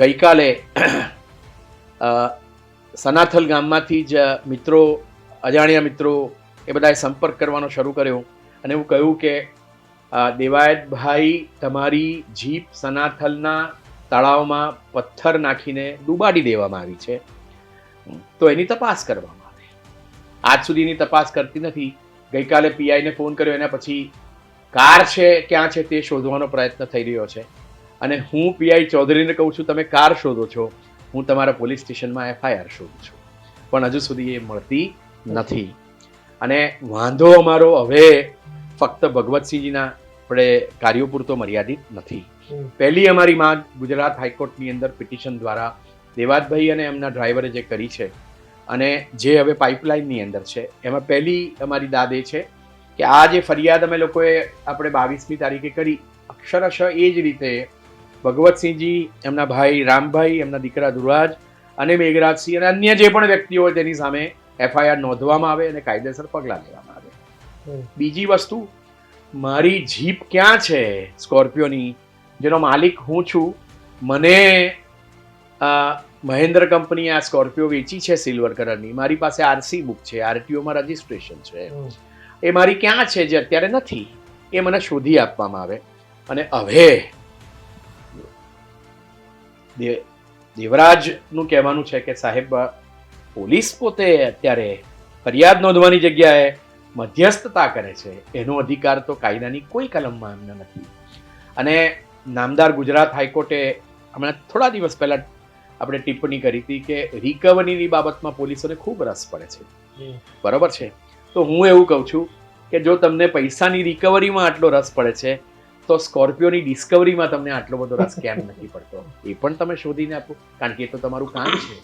ગઈકાલે સનાથલ ગામમાંથી જ મિત્રો, અજાણ્યા મિત્રો એ બધાએ સંપર્ક કરવાનો શરૂ કર્યો અને એવું કહ્યું કે દેવાયતભાઈ તમારી જીપ સનાથલના તળાવમાં પથ્થર નાખીને ડૂબાડી દેવામાં આવી છે. તો એની તપાસ કરવામાં આવે. આજ સુધીની તપાસ કરતી નથી. ગઈકાલે પીઆઈને ફોન કર્યો, એના પછી કાર છે, ક્યાં છે તે શોધવાનો પ્રયત્ન થઈ રહ્યો છે. અને હું પીઆઈ ચૌધરીને કહું છું તમે કાર શોધો છો. હું તમારા પોલીસ સ્ટેશનમાં એફઆઈઆર શોધું છું. પણ હજુ સુધી એ મળતી નથી. અને વાંધો અમારો હવે ફક્ત ભગવતસિંહજીના આપણે કાર્યો પૂરતો મર્યાદિત નથી. પહેલી અમારી માંગ ગુજરાત હાઈકોર્ટની અંદર પિટિશન દ્વારા દેવાતભાઈ અને એમના ડ્રાઈવરે જે કરી છે અને જે હવે પાઇપલાઇનની અંદર છે એમાં પહેલી અમારી દાદ એ છે કે આ જે ફરિયાદ અમે લોકોએ આપણે બાવીસમી તારીખે કરી અક્ષરશ એ જ રીતે ભગવતસિંહજી એમના ભાઈ રામભાઈ એમના દીકરા ધુરાજ અને મેઘરાજસિંહ અને અન્ય જે પણ વ્યક્તિઓ હોય તેની સામે એફઆઈઆર નોંધવામાં આવે અને કાયદેસર પગલાં લેવામાં આવે. બીજી વસ્તુ મારી જીપ ક્યાં છે સ્કોર્પિયોની જેનો માલિક હું છું? મને મહેન્દ્ર કંપની આ સ્કોર્પિયો વેચી છે સિલ્વર કલરની. મારી પાસે આરસી બુક છે આરટીઓમાં રજિસ્ટ્રેશન છે. એ મારી ક્યાં છે જે અત્યારે નથી એ મને શોધી આપવામાં આવે. અને હવે દેવરાજનું કહેવાનું છે કે સાહેબ પોલીસ પોતે અત્યારે ફરિયાદ નોંધવાની જગ્યાએ મધ્યસ્થતા કરે છે. એનો અધિકાર તો કાયદાની કોઈ કલમમાં એમને નથી. અને નામદાર ગુજરાત હાઈકોર્ટે હમણાં થોડા દિવસ પહેલા આપણે ટિપ્પણી કરી હતી કે રિકવરીની બાબતમાં પોલીસોને ખૂબ રસ પડે છે. બરાબર છે? તો હું એવું કહું છું કે જો તમને પૈસાની રિકવરીમાં આટલો રસ પડે છે તો સ્કોર્પિયોની ડિસ્કવરીમાં તમને આટલો બધો રસ કેમ નથી પડતો? એ પણ તમે શોધીને આપો. કારણ કે એ તો તમારું કામ છે.